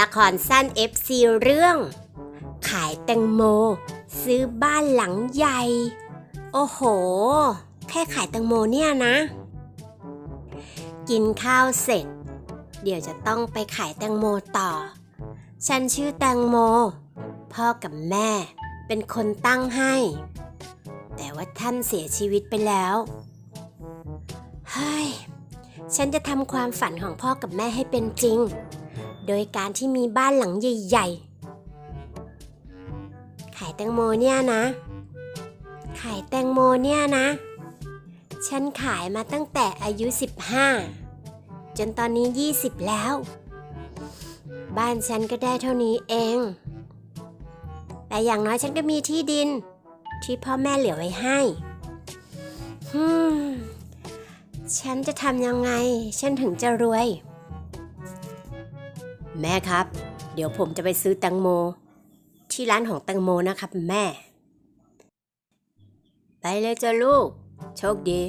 ละครสั้น FC เรื่อง ขายแตงโม ซื้อบ้านหลังใหญ่ โอ้โห แค่ขายแตงโมเนี่ยนะ กินข้าวเสร็จ เดี๋ยวจะต้องไปขายแตงโมต่อ ฉันชื่อแตงโม พ่อกับแม่เป็นคนตั้งให้ แต่ว่าท่านเสียชีวิตไปแล้วเฮ้ยฉันจะทำความฝันของพ่อกับแม่ให้เป็นจริง โดยการที่มีบ้านหลังใหญ่ๆ ขายแตงโมเนี่ยนะ ขายแตงโมเนี่ยนะ ฉันขายมาตั้งแต่อายุ 15 จนตอนนี้ 20 แล้ว บ้านฉันก็ได้เท่านี้เอง แต่อย่างน้อยฉันก็มีที่ดิน ที่พ่อแม่เหลือไว้ให้ฮึมฉันจะทำยังไง ฉันถึงจะรวย แม่ครับ เดี๋ยวผมจะไปซื้อแตงโม ที่ร้านของแตงโมนะครับแม่ ไปเลยจ้ะลูก โชคดี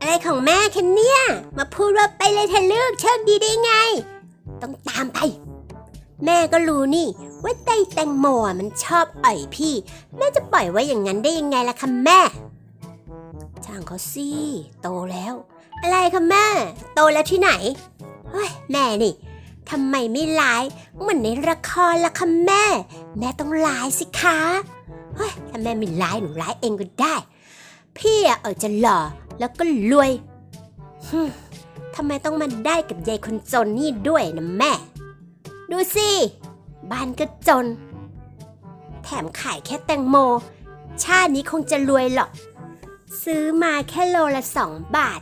อะไรของแม่คะเนี่ย มาพูดว่าไปเลยเธอะลูกโชคดีได้ไง ต้องตามไป แม่ก็รู้นี่ ว่าไตแตงโมอะมันชอบอ่อยพี่ แม่จะปล่อยไว้อย่างนั้นได้ยังไงล่ะคะแม่ช่างเขาสิโตแล้ว อะไรคะแม่ โตแล้วที่ไหน เฮ้ยแม่นี่ทำไมไม่ร้ายเหมือนในละครละคะแม่ แม่ต้องร้ายสิคะเฮ้ยถ้าแม่ไม่ร้ายหนูร้ายเองก็ได้ พี่อะเออจะหล่อแล้วก็รวยฮึทำไมต้องมาได้กับยายคนจนนี่ด้วยนะแม่ ดูสิบ้านก็จน แถมขายแค่แตงโม ชาตินี้คงจะรวยหรอก ซื้อมาแค่โลละสองบาท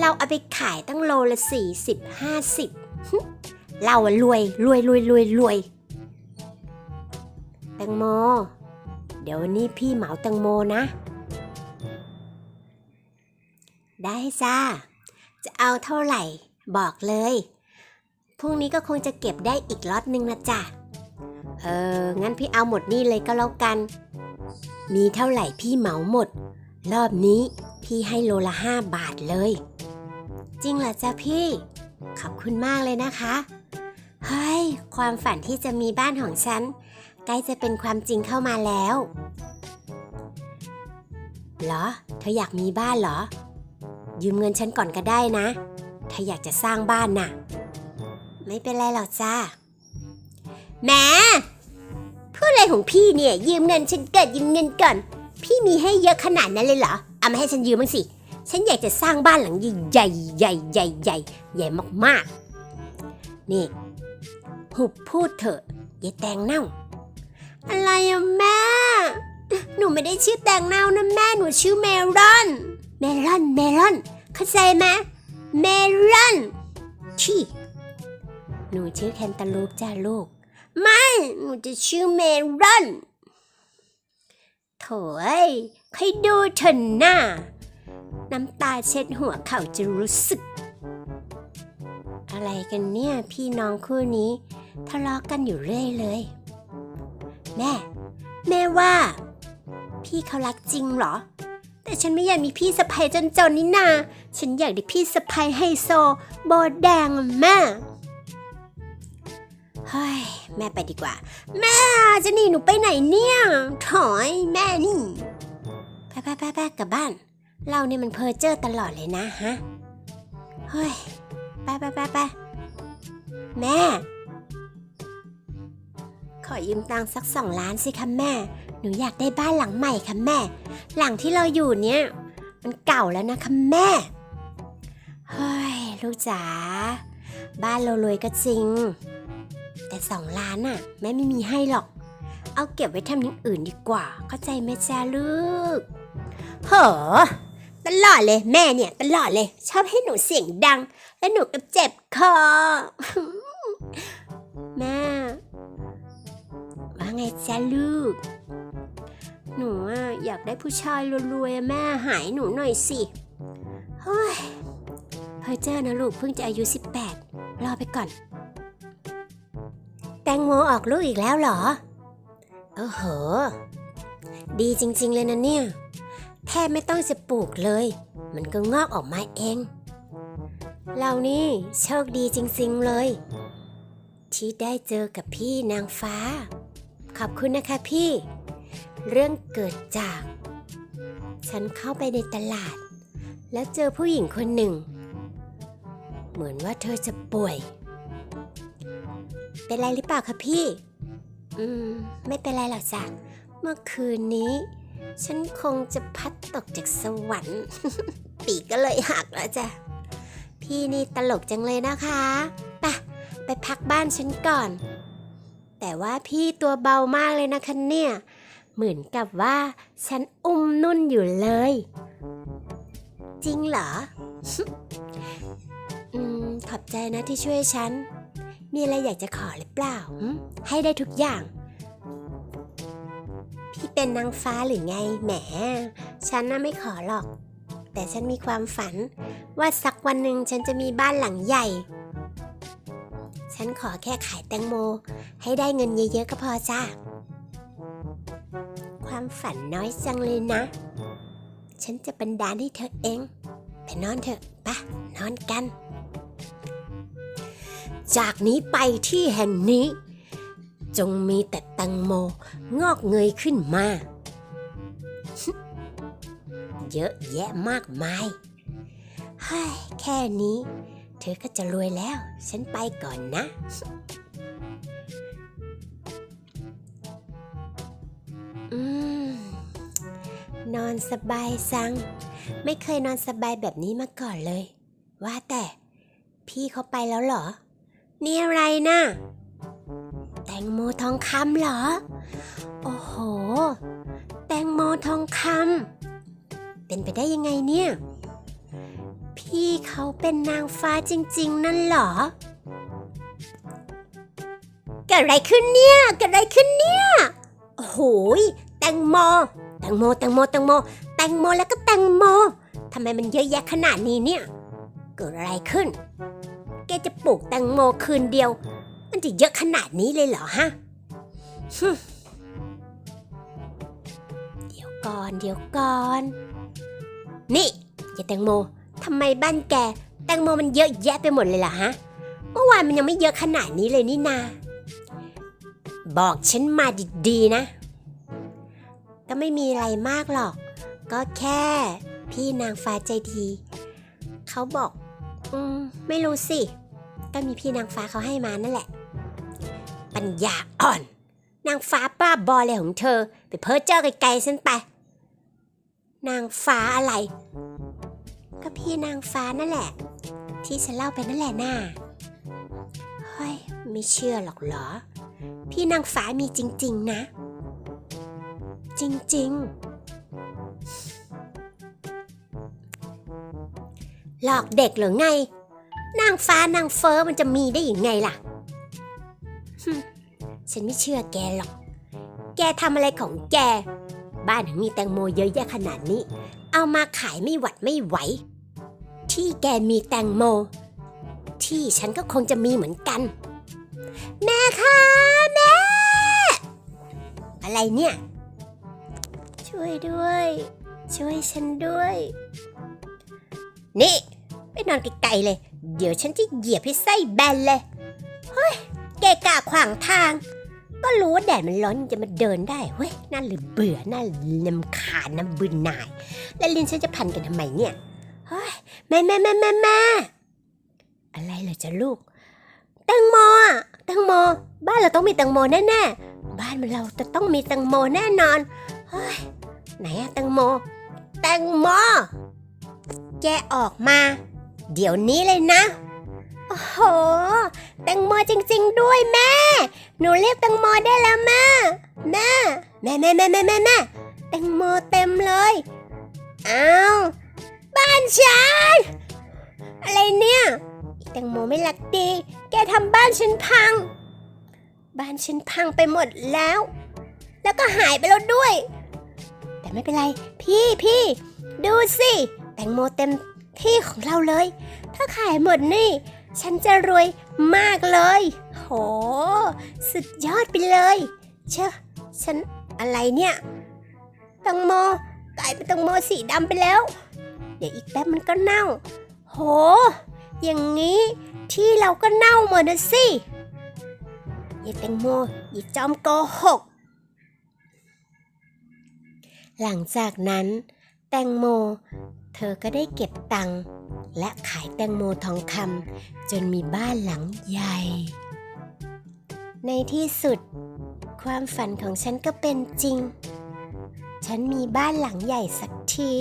เราเอาไปขายตั้งโลละสี่สิบห้าสิบเราอะรวยรวยรวยรวยรวยแตงโม เดี๋ยววันนี้พี่เหมาแตงโมนะ ได้จ้า จะเอาเท่าไหร่บอกเลย พรุ่งนี้ก็คงจะเก็บได้อีกล็อตหนึ่งนะจ๊ะเออ งั้นพี่เอาหมดนี่เลยก็แล้วกัน มีเท่าไหร่พี่เหมาหมด รอบนี้พี่ให้โลละห้าบาทเลย จริงเหรอจ๊ะพี่ ขอบคุณมากเลยนะคะ เฮ้ย ความฝันที่จะมีบ้านของฉัน ใกล้จะเป็นความจริงเข้ามาแล้ว เหรอ เธออยากมีบ้านเหรอ ยืมเงินฉันก่อนก็ได้นะ ถ้าอยากจะสร้างบ้านน่ะ ไม่เป็นไรหรอกจ้าแหมพูดอะไรของพี่เนี่ย ยืมเงินฉันเกิดยืมเงินก่อน พี่มีให้เยอะขนาดนั้นเลยเหรอ เอามาให้ฉันยืมบ้างสิ ฉันอยากจะสร้างบ้านหลังใหญ่ใหญ่ใหญ่ใหญ่ใหญ่มากๆ นี่ หุบพูดเถอะอย่าแตงเน่า อะไรอะแม่ หนูไม่ได้ชื่อแตงเน่านะแม่หนูชื่อเมรอนเมรอนเมรอนเข้าใจไหมเมรอนชี่หนูชื่อแคนตาลูปจ้าลูก ไม่ หนูจะชื่อเมรอนโถเอ้ยค่อยดูเถอะหน้า น้ำตาเช็ดหัวเขาจะรู้สึก อะไรกันเนี่ยพี่น้องคู่นี้ทะเลาะกันอยู่เรื่อยเลย แม่ แม่ว่า พี่เขารักจริงเหรอ แต่ฉันไม่อยากมีพี่สะใภ้จนๆนี่นา ฉันอยากได้พี่สะใภ้ไฮโซ โบแดงอะแม่เฮ้ยแม่ไปดีกว่า แม่จะหนีหนูไปไหนเนี่ยถอยแม่นี่ไปไปไปไปกลับบ้าน เราเนี่ยมันเพอเจอร์ตลอดเลยนะฮะ เฮ้ย ไปไปไปไปแม่ ขอยืมตังค์สักสองล้านสิคะแม่ หนูอยากได้บ้านหลังใหม่ค่ะแม่ หลังที่เราอยู่เนี่ย มันเก่าแล้วนะคะแม่ เฮ้ย ลูกจ๋า บ้านเรารวยก็จริง แต่สองล้านน่ะ แม่ไม่มีให้หรอก เอาเก็บไว้ทำอย่างอื่นดีกว่า เข้าใจไหมจ้าลูกโห ตลอดเลยแม่เนี่ย ตลอดเลย ชอบให้หนูเสียงดัง แล้วหนูก็เจ็บคอ แม่ ว่าไงจ้าลูก หนูอะอยากได้ผู้ชายรวยๆอะแม่หายหนูหน่อยสิเฮ้ยเพอเจอนะลูกเพิ่งจะอายุ 18 รอไปก่อน แตงโมออกลูกอีกแล้วเหรอ โอ้โห ดีจริงๆเลยนะเนี่ย แทบไม่ต้องจะปลูกเลย มันก็งอกออกมาเอง เรานี่โชคดีจริงๆเลย ที่ได้เจอกับพี่นางฟ้า ขอบคุณนะคะพี่ เรื่องเกิดจาก ฉันเข้าไปในตลาด แล้วเจอผู้หญิงคนหนึ่ง เหมือนว่าเธอจะป่วย เป็นไรหรือเปล่าคะพี่ อืม ไม่เป็นไรหรอกจ้ะเมื่อคืนนี้ ฉันคงจะพัดตกจากสวรรค์ ปีกก็เลยหักแล้วจ้ะ พี่นี่ตลกจังเลยนะคะไปไปพักบ้านฉันก่อน แต่ว่าพี่ตัวเบามากเลยนะคะเนี่ย เหมือนกับว่าฉันอุ้มนุ่นอยู่เลย จริงเหรอ อืม ขอบใจนะที่ช่วยฉัน มีอะไรอยากจะขอหรือเปล่า ให้ได้ทุกอย่าง พี่เป็นนางฟ้าหรือไงแหม ฉันน่ะไม่ขอหรอก แต่ฉันมีความฝัน ว่าสักวันหนึ่งฉันจะมีบ้านหลังใหญ่ ฉันขอแค่ขายแตงโม ให้ได้เงินเยอะๆก็พอจ้าความฝันน้อยจังเลยนะ ฉันจะบันดาลให้เธอเองไปนอนเถอะปะนอนกัน จากนี้ไปที่แห่งนี้ จงมีแต่ตังโมงอกเงยขึ้นมา เยอะแยะมากมายเฮ้ยแค่นี้ เธอก็จะรวยแล้ว ฉันไปก่อนนะ อืม นอนสบายจัง ไม่เคยนอนสบายแบบนี้มาก่อนเลย ว่าแต่ พี่เขาไปแล้วเหรอ นี่อะไรนะ่ะ งโมทองคำเหรอ โอ้โห แตงโมทองคำเป็นไปได้ยังไงเนี่ย พี่เขาเป็นนางฟ้าจริง ๆ นั่นเหรอ เกิดอะไรขึ้นเนี่ย เกิดอะไรขึ้นเนี่ย โอ้โหแตงโม แตงโม แตงโม แตงโม แตงโมแล้วก็แตงโมทำไมมันเยอะแยะขนาดนี้เนี่ย เกิดอะไรขึ้น แกจะปลูกแตงโมคืนเดียว มันจะเยอะขนาดนี้เลยเหรอฮะเดี๋ยวก่อนเดี๋ยวก่อน นี่ย่าแตงโมทำไมบ้านแก แตงโมมันเยอะแยะไปหมดเลยล่ะฮะ เมื่อวานมันยังไม่เยอะขนาดนี้เลยนี่นา บอกฉันมาดีๆนะ ก็ไม่มีอะไรมากหรอก ก็แค่พี่นางฟ้าใจดี เขาบอก อืม ไม่รู้สิ ก็มีพี่นางฟ้าเขาให้มานั่นแหละ ญญาอ่อน นางฟ้าป้าบออะไรของเธอ ไปเพ้อเจ้าไกลๆฉันไป นางฟ้าอะไร ก็พี่นางฟ้านั่นแหละ ที่ฉันเล่าไปนั่นแหละน่าเฮ้ยไม่เชื่อหรอกเหรอ พี่นางฟ้ามีจริง ๆ นะ จริง ๆ หลอกเด็กเหรือไง นางฟ้านางเฟอมันจะมีได้ยังไงล่ะ ฉันไม่เชื่อแกหรอก แกทำอะไรของแก บ้านถึงมีแตงโมเยอะแยะขนาดนี้ เอามาขายไม่หวัดไม่ไหว ที่แกมีแตงโม ที่ฉันก็คงจะมีเหมือนกัน แม่คะแม่ อะไรเนี่ย ช่วยด้วย ช่วยฉันด้วย นี่ไปนอนไกลๆเลย เดี๋ยวฉันจะเหยียบให้ไส้แบนเลย เฮ้ย เกะกะขวางทาง ก็รู้ว่าแดดมันร้อนจะมาเดินได้เฮ้ยน่าหรือเบื่อน่าลำคาญน่าบึนนาย แล้วลินฉันจะพันกันทำไมเนี่ยเฮ้ยแม่แม่แม่แม่แม่อะไรเหรอจ๊ะลูกแตงโมอะแตงโม บ้านเราต้องมีแตงโมแน่ๆบ้านเราจะต้องมีแตงโมแน่นอนเฮ้ยไหนอะแตงโมแตงโมแกออกมา เดี๋ยวนี้เลยนะ โอ้โหแตงโมจริง ๆ ด้วยแม่ หนูเรียกแตงโมได้แล้วแม่แม่แม่แม่แม่แม่แม่แม่แตงโมเต็มเลยอ้าวบ้านฉันอะไรเนี่ยแตงโมไม่รักดี แกทำบ้านฉันพัง บ้านฉันพังไปหมดแล้ว แล้วก็หายไปแล้วด้วย แต่ไม่เป็นไร พี่พี่ดูสิ แตงโมเต็มที่ของเราเลย ถ้าขายหมดนี่ ฉันจะรวยมากเลย โห สุดยอดไปเลย เชอะฉันอะไรเนี่ยแตงโมกลายเป็นแตงโมสีดำไปแล้ว เดี๋ยวอีกแป๊บมันก็เน่า โห อย่างนี้ที่เราก็เน่าหมดนะสิยายแตงโมอย่าจอมโกหก หลังจากนั้น แตงโม อก็ได้เก็บตังค์และขายแตงโมทองคำจนมีบ้านหลังใหญ่ ในที่สุด ความฝันของฉันก็เป็นจริง ฉันมีบ้านหลังใหญ่สักที